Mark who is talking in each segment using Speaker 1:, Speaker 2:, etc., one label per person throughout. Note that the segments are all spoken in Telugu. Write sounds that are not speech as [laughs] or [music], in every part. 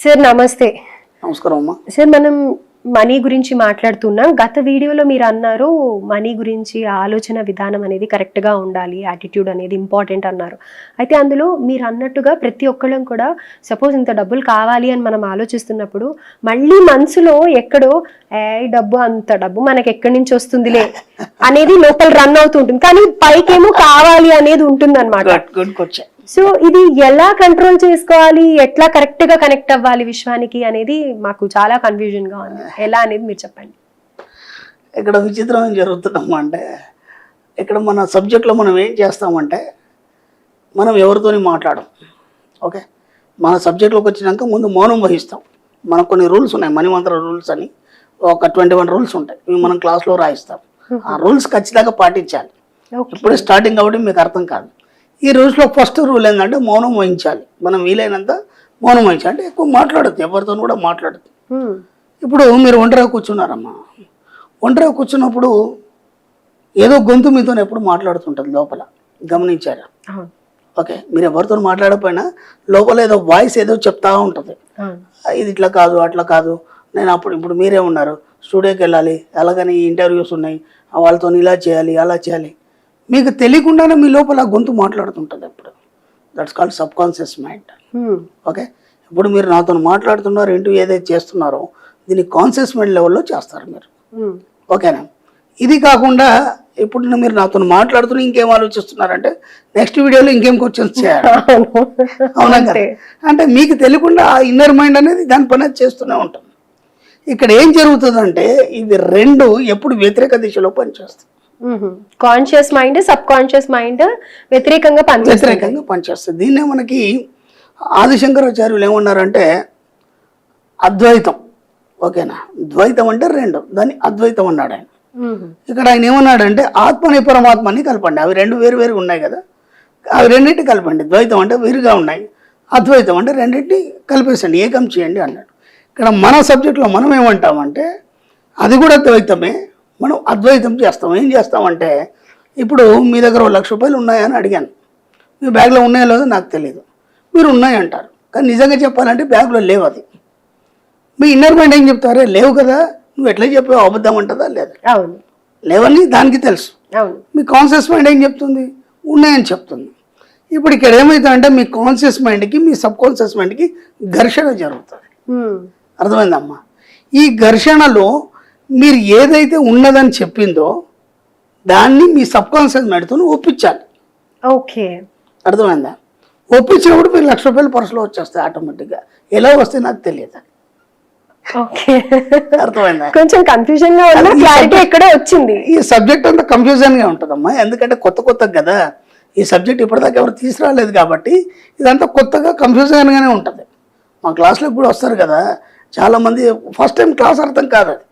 Speaker 1: సార్ నమస్తే.
Speaker 2: నమస్కారం అమ్మా.
Speaker 1: సార్ మనం మనీ గురించి మాట్లాడుతున్నాం. గత వీడియోలో మీరు అన్నారు మనీ గురించి ఆలోచన విధానం అనేది కరెక్ట్గా ఉండాలి యాటిట్యూడ్ అనేది ఇంపార్టెంట్ అన్నారు. అయితే అందులో మీరు అన్నట్టుగా ప్రతి ఒక్కళ్ళం కూడా సపోజ్ ఇంత డబ్బులు కావాలి అని మనం ఆలోచిస్తున్నప్పుడు మళ్ళీ మనసులో ఎక్కడో ఏ డబ్బు అంత డబ్బు మనకి ఎక్కడి నుంచి వస్తుందిలే [laughs] అనేది లోపల రన్ అవుతూ ఉంటుంది. కానీ పైకేమో కావాలి అనేది ఉంటుంది
Speaker 2: క్వశ్చన్
Speaker 1: సో ఇది ఎలా కంట్రోల్ చేసుకోవాలి? ఎట్లా కరెక్ట్గా కనెక్ట్ అవ్వాలి విశ్వానికి అనేది మాకు చాలా కన్ఫ్యూజన్గా ఉంది. ఎలా అనేది మీరు చెప్పండి.
Speaker 2: ఇక్కడ విచిత్రం ఏం అంటే ఇక్కడ మన సబ్జెక్ట్లో మనం ఏం చేస్తామంటే మనం ఎవరితోని మాట్లాడం ఓకే? మన సబ్జెక్ట్లోకి వచ్చినాక ముందు మౌనం వహిస్తాం. మనకు కొన్ని రూల్స్ ఉన్నాయి మణిమంత్ర రూల్స్ అని ఒక ట్వంటీ వన్ రూల్స్ ఉంటాయి. ఇవి మనం క్లాస్లో రాయిస్తాం. ఆ రూల్స్ ఖచ్చితంగా పాటించాలి. ఇప్పుడే స్టార్టింగ్ కాబట్టి మీకు అర్థం కాదు. ఈ రూల్స్లో ఫస్ట్ రూల్ ఏంటంటే మౌనం వహించాలి. మనం వీలైనంత మౌనం వహించాలి. అంటే ఎక్కువ మాట్లాడద్దు ఎవరితో కూడా మాట్లాడద్దు. ఇప్పుడు మీరు ఒంటరిగా కూర్చున్నారమ్మా. ఒంటరిగా కూర్చున్నప్పుడు ఏదో గొంతు మీతో ఎప్పుడు మాట్లాడుతుంటుంది లోపల. గమనించారా? ఓకే మీరు ఎవరితో మాట్లాడకపోయినా లోపల ఏదో వాయిస్ ఏదో చెప్తా ఉంటుంది. ఇది ఇట్లా కాదు అట్లా కాదు. నేను అప్పుడు ఇప్పుడు మీరే ఉన్నారు. స్టూడియోకి వెళ్ళాలి. అలాగని ఇంటర్వ్యూస్ ఉన్నాయి. వాళ్ళతో ఇలా చేయాలి అలా చేయాలి. మీకు తెలియకుండానే మీ లోపల గొంతు మాట్లాడుతుంటుంది ఎప్పుడు that's called subconscious mind
Speaker 1: Hmm.
Speaker 2: Okay ఇప్పుడు మీరు నాతో మాట్లాడుతున్నారు ఇంటూ ఏదైతే చేస్తున్నారో దీన్ని కాన్షియస్ మైండ్ లెవెల్లో చేస్తారు మీరు
Speaker 1: Hmm.
Speaker 2: ఓకేనా ఇది కాకుండా ఇప్పుడు మీరు నాతో మాట్లాడుతున్న ఇంకేం ఆలోచిస్తున్నారంటే నెక్స్ట్ వీడియోలో ఇంకేం క్వశ్చన్స్ చేయాలి [laughs]
Speaker 1: అవును.
Speaker 2: కదా. అంటే మీకు తెలియకుండా ఆ ఇన్నర్ మైండ్ అనేది దాని పని చేస్తూనే ఉంటుంది ఇక్కడ ఏం జరుగుతుందంటే ఇవి రెండు ఎప్పుడు వ్యతిరేక దిశలో పనిచేస్తాయి
Speaker 1: conscious mind subconscious mind వ్యతిరేకంగా పనిచేస్తుంది.
Speaker 2: వ్యతిరేకంగా పనిచేస్తుంది. దీన్నే మనకి ఆదిశంకరాచార్యులు ఏమన్నారంటే అద్వైతం. ఓకేనా? ద్వైతం అంటే రెండు. దాన్ని అద్వైతం అన్నాడు ఆయన. ఇక్కడ ఆయన ఏమన్నాడంటే ఆత్మని పరమాత్మని కలపండి. అవి రెండు వేరు వేరు ఉన్నాయి కదా. అవి రెండింటి కలపండి. ద్వైతం అంటే వేరుగా ఉన్నాయి. అద్వైతం అంటే రెండింటిని కలిపేసండి. ఏకం చేయండి అన్నాడు. ఇక్కడ మన సబ్జెక్ట్లో మనం ఏమంటామంటే అది కూడా ద్వైతమే. మనం అద్వైతం చేస్తాం. ఏం చేస్తామంటే ఇప్పుడు మీ దగ్గర ఒక లక్ష రూపాయలు ఉన్నాయని అడిగాను. మీ బ్యాగ్లో ఉన్నాయో లేదో నాకు తెలియదు మీరు ఉన్నాయంటారు కానీ నిజంగా చెప్పాలంటే బ్యాగ్లో లేవు అది మీ ఇన్నర్ మైండ్ ఏం చెప్తారే? లేవు కదా. నువ్వు ఎట్లా చెప్పావు? అబద్ధం అంటుందా? లేదా? లేవని దానికి తెలుసు. మీ కాన్షియస్ మైండ్ ఏం చెప్తుంది? ఉన్నాయని చెప్తుంది. ఇప్పుడు ఇక్కడ ఏమవుతుందంటే మీ కాన్షియస్ మైండ్కి మీ సబ్ కాన్షియస్ మైండ్కి ఘర్షణ జరుగుతుంది. అర్థమైందమ్మా? ఈ ఘర్షణలో మీరు ఏదైతే ఉన్నదని చెప్పిందో దాన్ని మీ సబ్ కాన్షియస్ మైండ్తో ఒప్పించాలి.
Speaker 1: ఓకే.
Speaker 2: అర్థమైందా? ఒప్పించినప్పుడు మీరు లక్ష రూపాయలు పర్సులో వచ్చేస్తాయి ఆటోమేటిక్గా. ఎలా వస్తే నాకు తెలియదు.
Speaker 1: ఓకే.
Speaker 2: అర్థమైందా?
Speaker 1: కొంచెం
Speaker 2: కన్ఫ్యూజన్గా
Speaker 1: క్లారిటీ ఎక్కడో వచ్చింది.
Speaker 2: ఈ సబ్జెక్ట్ అంతా కన్ఫ్యూజన్గా ఉంటుందమ్మా. ఎందుకంటే కొత్త కొత్త కదా. ఈ సబ్జెక్ట్ ఇప్పటిదాకా ఎవరు తీసుకురాలేదు కాబట్టి ఇదంతా కొత్తగా కన్ఫ్యూజన్ గానే ఉంటుంది. మా క్లాస్లో కూడా వస్తారు కదా. చాలా మంది ఫస్ట్ టైం క్లాస్ అర్థం కాదు అది.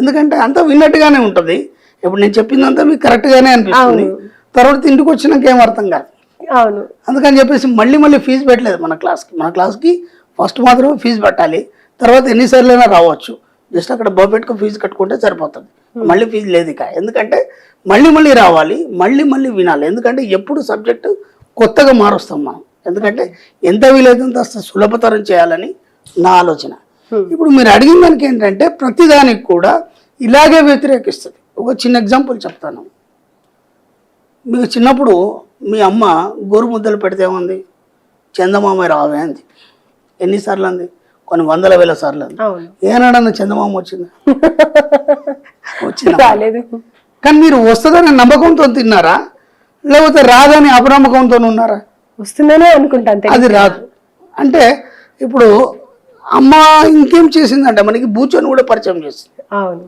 Speaker 2: ఎందుకంటే అంతా విన్నట్టుగానే ఉంటుంది. ఇప్పుడు నేను చెప్పిందంతా మీకు కరెక్ట్ గానే అనిపిస్తుంది తర్వాత ఇంటికి వచ్చినాక ఏం అర్థం కాదు.
Speaker 1: అవును.
Speaker 2: అందుకని చెప్పేసి మళ్ళీ మళ్ళీ ఫీజు పెట్టలేదు మన క్లాస్కి. మన క్లాస్కి ఫస్ట్ మాత్రమే ఫీజు పెట్టాలి. తర్వాత ఎన్నిసార్లైనా రావచ్చు. జస్ట్ అక్కడ బొబ్బెట్టుకు ఫీజు కట్టుకుంటే సరిపోతుంది. మళ్ళీ ఫీజు లేదు ఇక. ఎందుకంటే మళ్ళీ మళ్ళీ రావాలి మళ్ళీ మళ్ళీ వినాలి. ఎందుకంటే ఎప్పుడు సబ్జెక్టు కొత్తగా మారుస్తాం మనం. ఎందుకంటే ఎంత వీలైతుందో అంత సులభతరం చేయాలని నా ఆలోచన. ఇప్పుడు మీరు అడిగిన దానికి ఏంటంటే ప్రతిదానికి కూడా ఇలాగే వ్యతిరేకిస్తుంది. ఒక చిన్న ఎగ్జాంపుల్ చెప్తాను. మీకు చిన్నప్పుడు మీ అమ్మ గోరు ముద్దలు పెడితే ఏముంది? చందమామ రావే అంది. ఎన్నిసార్లు అంది? కొన్ని వందల వేల సార్లు అంది. ఏనాడన్న చందమామ వచ్చింది? [laughs] వచ్చింది?
Speaker 1: రాలేదు.
Speaker 2: కానీ మీరు వస్తుందని నమ్మకంతో తిన్నారా? లేకపోతే రాదని అపనమ్మకంతో ఉన్నారా?
Speaker 1: వస్తుందనే తెలియదు.
Speaker 2: అది రాదు. అంటే ఇప్పుడు అమ్మ ఇంకేం చేసిందంటే? మనకి బూచోని కూడా పరిచయం చేసింది
Speaker 1: అవును.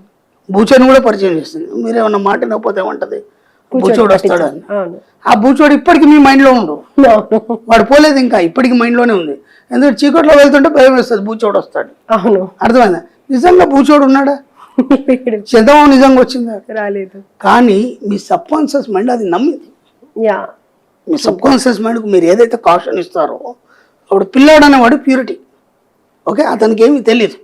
Speaker 2: బూచోని కూడా పరిచయం చేసింది మీరేమన్నా మాట నవ్వుతే ఏమంటది? బూచోడు వస్తాడని
Speaker 1: అవును.
Speaker 2: ఆ బూచోడు ఇప్పటికి మీ మైండ్లో ఉండు. వాడు పోలేదు ఇంకా ఇప్పటికి మైండ్లోనే ఉంది. ఎందుకంటే చీకట్లో వెళ్తుంటే భయం వేస్తుంది బూచోడు వస్తాడు.
Speaker 1: అవును.
Speaker 2: అర్థమైందా? నిజంగా బూచోడు ఉన్నాడా? చందమామ నిజంగా వచ్చిందా?
Speaker 1: రాలేదు.
Speaker 2: కానీ మీ సబ్ కాన్షియస్ మైండ్ అది నమ్మింది.
Speaker 1: యా.
Speaker 2: మీ సబ్ కాన్షియస్ మైండ్కి మీరు ఏదైతే కాషన్ ఇస్తారో అప్పుడు పిల్లాడు అనేవాడు ప్యూరిటీ ఓకే? అతనికి ఏమీ తెలియదు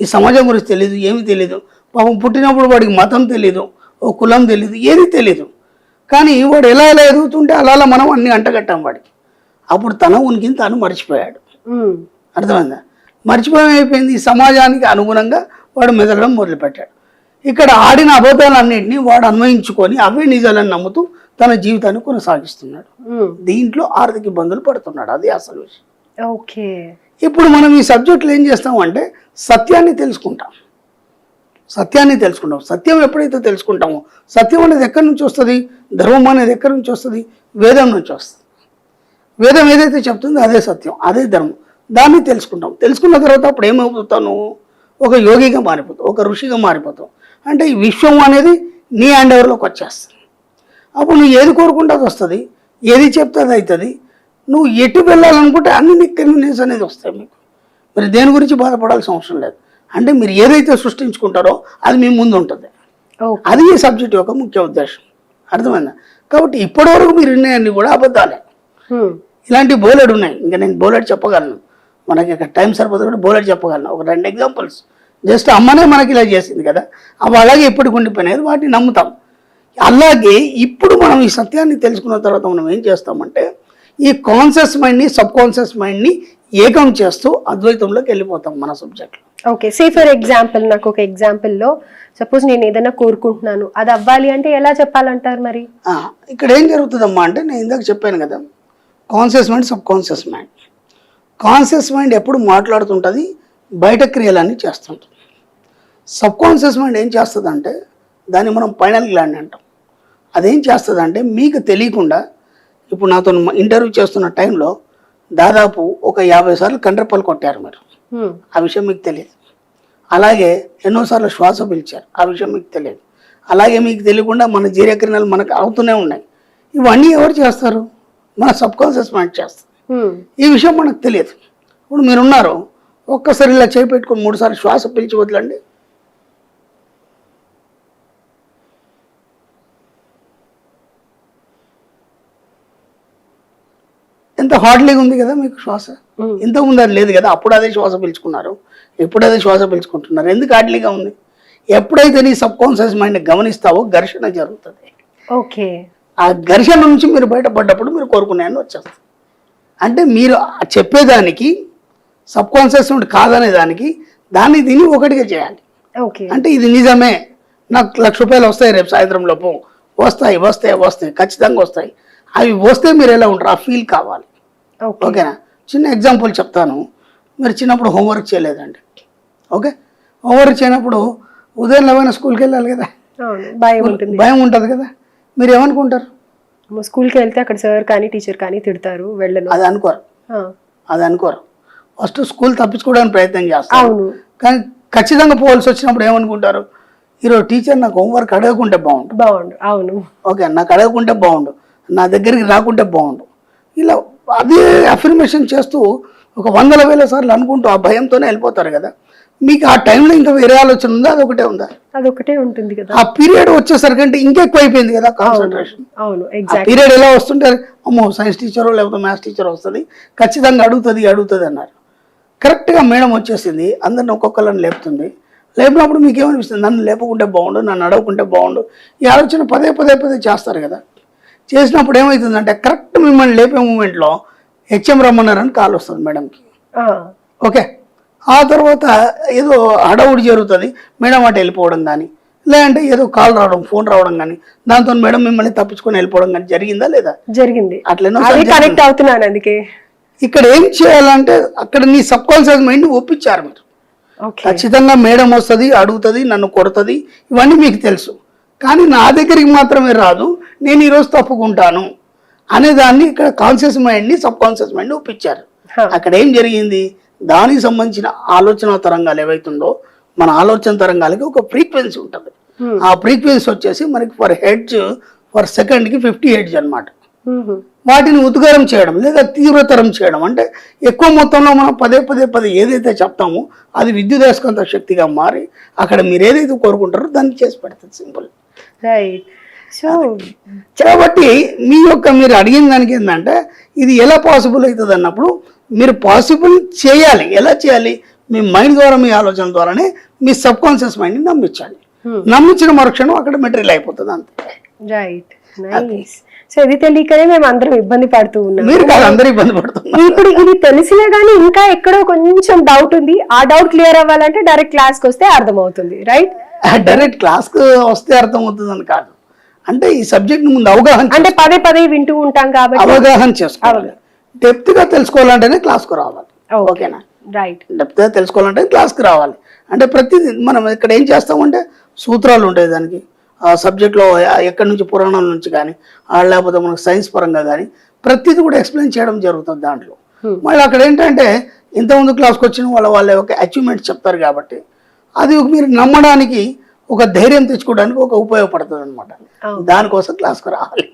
Speaker 2: ఈ సమాజం గురించి తెలియదు ఏమీ తెలియదు పాపం పుట్టినప్పుడు వాడికి మతం తెలియదు ఓ కులం తెలియదు ఏది తెలియదు కానీ వాడు ఎలా ఎలా ఎదుగుతుంటే అలా అలా మనం అన్ని అంటగట్టాం వాడికి. అప్పుడు తన ఉనికిని తాను మర్చిపోయాడు. అర్థమైందా? మర్చిపోయి అయిపోయింది. ఈ సమాజానికి అనుగుణంగా వాడు మెదలడం మొదలుపెట్టాడు. ఇక్కడ ఆడిన అబద్ధాలన్నింటినీ వాడు అన్వయించుకొని అవే నిజాలని నమ్ముతూ తన జీవితాన్ని కొనసాగిస్తున్నాడు. దీంట్లో ఆర్థిక ఇబ్బందులు పడుతున్నాడు. అది అసలు విషయం.
Speaker 1: ఓకే.
Speaker 2: ఇప్పుడు మనం ఈ సబ్జెక్టులు ఏం చేస్తామంటే సత్యాన్ని తెలుసుకుంటాం. సత్యాన్ని తెలుసుకుంటాం. సత్యం ఎప్పుడైతే తెలుసుకుంటామో సత్యం అనేది ఎక్కడి నుంచి వస్తుంది? ధర్మం అనేది ఎక్కడి నుంచి వస్తుంది? వేదం నుంచి వస్తుంది. వేదం ఏదైతే చెప్తుందో అదే సత్యం అదే ధర్మం. దాన్ని తెలుసుకుంటాం. తెలుసుకున్న తర్వాత అప్పుడు ఏమైపోతాను ఒక యోగిగా మారిపోతావు ఒక ఋషిగా మారిపోతావు అంటే ఈ విశ్వం అనేది నీ హ్యాండ్ ఓవర్లోకి వచ్చేస్తుంది. అప్పుడు నువ్వు ఏది కోరుకుంటే అది వస్తుంది? ఏది చెప్తే అది అవుతుంది? నువ్వు ఎటు వెళ్ళాలనుకుంటే అన్ని నీకు కన్వీనియన్స్ అనేది వస్తాయి మీకు. మరి దేని గురించి బాధపడాల్సిన అవసరం లేదు. అంటే మీరు ఏదైతే సృష్టించుకుంటారో అది మీ ముందు ఉంటుంది. అది ఈ సబ్జెక్ట్ యొక్క ముఖ్య ఉద్దేశం. అర్థమైందా? కాబట్టి ఇప్పటివరకు మీరు విన్నాయన్నీ కూడా అబద్ధాలే. ఇలాంటి బోలెడ్ ఉన్నాయి. ఇంకా నేను బోలెడ్ చెప్పగలను. మనకి ఇక్కడ టైం సరిపోతుంది కూడా బోలెడ్ చెప్పగలను. ఒక రెండు ఎగ్జాంపుల్స్. జస్ట్ అమ్మనే మనకి ఇలా చేసింది కదా. అవి అలాగే ఇప్పటికి ఉండిపోయినాయి. వాటిని నమ్ముతాం. అలాగే ఇప్పుడు మనం ఈ సత్యాన్ని తెలుసుకున్న తర్వాత మనం ఏం చేస్తామంటే ఈ కాన్షియస్ మైండ్ని సబ్ కాన్షియస్ మైండ్ని ఏకం చేస్తూ అద్వైతంలోకి వెళ్ళిపోతాం మన సబ్జెక్ట్లో
Speaker 1: ఓకే సే ఫర్ ఎగ్జాంపుల్ నాకు ఒక example లో సపోజ్ నేను ఏదైనా కోరుకుంటున్నాను అది అవ్వాలి అంటే ఎలా చెప్పాలంటారు మరి?
Speaker 2: ఇక్కడ ఏం జరుగుతుందమ్మా అంటే నేను ఇందాక చెప్పాను కదా conscious mind subconscious mind conscious mind ఎప్పుడు మాట్లాడుతుంటుంది బయట క్రియలన్నీ చేస్తుంటుంది. సబ్ కాన్షియస్ మైండ్ ఏం చేస్తుందంటే దాన్ని మనం పైనల్ గ్లాండ్ అంటాం. అదేం చేస్తుందంటే మీకు తెలియకుండా ఇప్పుడు నాతో ఇంటర్వ్యూ చేస్తున్న టైంలో దాదాపు ఒక యాభై సార్లు కండ్రపల్లి కొట్టారు మీరు. ఆ విషయం మీకు తెలియదు. అలాగే ఎన్నోసార్లు శ్వాస పిలిచారు. ఆ విషయం మీకు తెలియదు. అలాగే మీకు తెలియకుండా మన జీర్యక్రియలు మనకు అవుతూనే ఉన్నాయి. ఇవన్నీ ఎవరు చేస్తారు? మన సబ్ కాన్షియస్ మైండ్ చేస్తారు ఈ విషయం మనకు తెలియదు. ఇప్పుడు మీరున్నారు ఒక్కసారి ఇలా చేయి పెట్టుకొని మూడుసార్లు శ్వాస పిలిచి వదలండి. ఎంత హార్డ్లీగా ఉంది కదా మీకు శ్వాస? ఇంతకుముందు అది లేదు కదా అప్పుడు అదే శ్వాస పీల్చుకున్నారు. ఎప్పుడు అదే శ్వాస పీల్చుకుంటున్నారు. ఎందుకు హార్డ్లీగా ఉంది? ఎప్పుడైతే నీ సబ్ కాన్షియస్ మైండ్ గమనిస్తావో ఘర్షణ జరుగుతుంది.
Speaker 1: ఓకే.
Speaker 2: ఆ ఘర్షణ నుంచి మీరు బయటపడ్డప్పుడు మీరు కోరుకున్నాయని వచ్చేస్తుంది అంటే మీరు చెప్పేదానికి సబ్ కాన్షియస్ మైండ్ కాదనే దానికి దాన్ని దీన్ని ఒకటిగా చేయాలి.
Speaker 1: ఓకే.
Speaker 2: అంటే ఇది నిజమే. నాకు లక్ష రూపాయలు వస్తాయి రేపు సాయంత్రం లోపు వస్తాయి వస్తాయి వస్తాయి. ఖచ్చితంగా వస్తాయి. అవి వస్తే మీరు ఎలా ఉంటారు? ఆ ఫీల్ కావాలి. ఓకేనా? చిన్న ఎగ్జాంపుల్ చెప్తాను. మీరు చిన్నప్పుడు హోంవర్క్ చేయలేదండి. ఓకే? హోంవర్క్ చేయనప్పుడు ఉదయం లేవైనా స్కూల్కి వెళ్ళాలి కదా.
Speaker 1: భయం ఉంటుంది.
Speaker 2: భయం ఉంటుంది కదా. మీరు ఏమనుకుంటారు?
Speaker 1: స్కూల్కి వెళ్తే అక్కడ సార్ కానీ టీచర్ కానీ తిడతారు వెళ్ళను.
Speaker 2: అది అనుకోరు. అది అనుకోరు. ఫస్ట్ స్కూల్ తప్పించుకోవడానికి ప్రయత్నం చేస్తారు. కానీ ఖచ్చితంగా పోవాల్సి వచ్చినప్పుడు ఏమనుకుంటారు? ఈరోజు టీచర్ నాకు హోంవర్క్ అడగకుంటే బాగుండు.
Speaker 1: బాగుండు అవును.
Speaker 2: ఓకే? నాకు అడగకుంటే బాగుండు. నా దగ్గరికి రాకుంటే బాగుండు. ఇలా అదే అఫర్మేషన్ చేస్తూ ఒక వందల వేల సార్లు అనుకుంటూ ఆ భయంతోనే వెళ్ళిపోతారు కదా. మీకు ఆ టైంలో ఇంకా వేరే ఆలోచన ఉందా? అదొకటే ఉందా?
Speaker 1: అదొకటే ఉంటుంది కదా.
Speaker 2: ఆ పీరియడ్ వచ్చేసరికి అంటే ఇంకెక్కువ అయిపోయింది కదా కాన్సన్ట్రేషన్
Speaker 1: అవును
Speaker 2: పీరియడ్ ఎలా వస్తుంటే అమ్మో సైన్స్ టీచరో లేకపోతే మ్యాథ్స్ టీచర్ వస్తుంది ఖచ్చితంగా అడుగుతుంది అడుగుతుంది అన్నారు. కరెక్ట్గా మేడం వచ్చేసింది అందరిని ఒక్కొక్కరిని లేపుతుంది. లేపినప్పుడు మీకు ఏమనిపిస్తుంది? నన్ను లేపకుంటే బాగుండు నన్ను అడగకుంటే బాగుండు. ఈ ఆలోచన పదే పదే పదే చేస్తారు కదా. చేసినప్పుడు ఏమవుతుందంటే కరెక్ట్ మిమ్మల్ని లేపే మూమెంట్లో హెచ్ఎం రమ్మన్నారని కాల్ వస్తుంది మేడంకి. ఓకే. ఆ తర్వాత ఏదో హడావుడి జరుగుతుంది మేడం అటు వెళ్ళిపోవడం కానీ లేదంటే ఏదో కాల్ రావడం ఫోన్ రావడం కానీ దాంతో మేడం మిమ్మల్ని తప్పించుకొని వెళ్ళిపోవడం కానీ జరిగిందా లేదా?
Speaker 1: జరిగింది.
Speaker 2: అట్లనో
Speaker 1: కనెక్ట్ అవుతున్నాను అందుకే.
Speaker 2: ఇక్కడ ఏం చేయాలంటే అక్కడ నీ సబ్ కాన్షియస్ మైండ్ ఒప్పించారు మీరు. ఖచ్చితంగా మేడం వస్తుంది అడుగుతుంది నన్ను కొడుతుంది ఇవన్నీ మీకు తెలుసు. కానీ నా దగ్గరికి మాత్రమే రాదు నేను ఈరోజు తప్పుకుంటాను అనే దాన్ని ఇక్కడ కాన్షియస్ మైండ్ని సబ్ కాన్షియస్ మైండ్ ఒప్పించారు. అక్కడ ఏం జరిగింది దానికి సంబంధించిన ఆలోచన తరంగాలు ఏవైతుందో మన ఆలోచన తరంగాలకి ఒక ఫ్రీక్వెన్సీ ఉంటుంది. ఆ ఫ్రీక్వెన్సీ వచ్చేసి మనకి ఫర్ హెడ్జ్ ఫర్ సెకండ్కి ఫిఫ్టీ హెడ్జ్ అన్నమాట
Speaker 1: మ్మ్.
Speaker 2: వాటిని ఉద్గారం చేయడం లేదా తీవ్రతరం చేయడం అంటే ఎక్కువ మొత్తంలో మనం పదే పదే పదే ఏదైతే చెప్తామో అది విద్యుదయస్కాంత శక్తిగా మారి అక్కడ మీరు ఏదైతే కోరుకుంటారో దాన్ని చేసి పెడుతుంది సింపుల్
Speaker 1: రైట్ సో
Speaker 2: కాబట్టి మీ యొక్క మీరు అడిగిన దానికి ఏంటంటే ఇది ఎలా పాసిబుల్ అవుతుంది అన్నప్పుడు మీరు పాసిబుల్ చేయాలి. ఎలా చేయాలి? మీ మైండ్ ద్వారా మీ ఆలోచన ద్వారానే మీ సబ్ కాన్షియస్ మైండ్ని నమ్మించాలి. నమ్మించిన మరుక్షణం అక్కడ మెటీరియల్ అయిపోతుంది అంతే.
Speaker 1: రైట్ నైస్ సో ఇది తెలియకనే మేము అందరం ఇబ్బంది పడుతూ ఉన్నాం.
Speaker 2: మీరు కాదు అందరూ ఇబ్బంది
Speaker 1: ఇప్పుడు ఇది తెలిసినా గానీ ఇంకా ఎక్కడో కొంచెం డౌట్ ఉంది. ఆ డౌట్ క్లియర్ అవ్వాలంటే డైరెక్ట్ క్లాస్కి వస్తే అర్థమవుతుంది రైట్
Speaker 2: డైరెక్ట్ క్లాస్కి వస్తే అర్థమవుతుందని కాదు. అంటే ఈ సబ్జెక్ట్ ముందు అవగాహన
Speaker 1: అంటే పదే పదే వింటూ ఉంటాం కాబట్టి
Speaker 2: అవగాహన చేసుకోవాలి. డెప్త్గా తెలుసుకోవాలంటేనే క్లాస్కు రావాలి. ఓకేనా?
Speaker 1: రైట్
Speaker 2: డెప్త్గా తెలుసుకోవాలంటే క్లాస్కి రావాలి. అంటే ప్రతిదీ మనం ఇక్కడ ఏం చేస్తామంటే సూత్రాలు ఉంటాయి దానికి. సబ్జెక్ట్లో ఎక్కడి నుంచి పురాణాల నుంచి కానీ లేకపోతే మనకు సైన్స్ పరంగా కానీ ప్రతిదీ కూడా ఎక్స్ప్లెయిన్ చేయడం జరుగుతుంది దాంట్లో. మళ్ళీ అక్కడ ఏంటంటే ఇంతకుముందు క్లాస్కి వచ్చిన వాళ్ళ వాళ్ళ యొక్క అచీవ్మెంట్స్ చెప్తారు కాబట్టి అది మీరు నమ్మడానికి ఒక ధైర్యం తెచ్చుకోవడానికి ఒక ఉపయోగపడుతుంది అనమాట. దానికోసం క్లాస్కి రావాలి.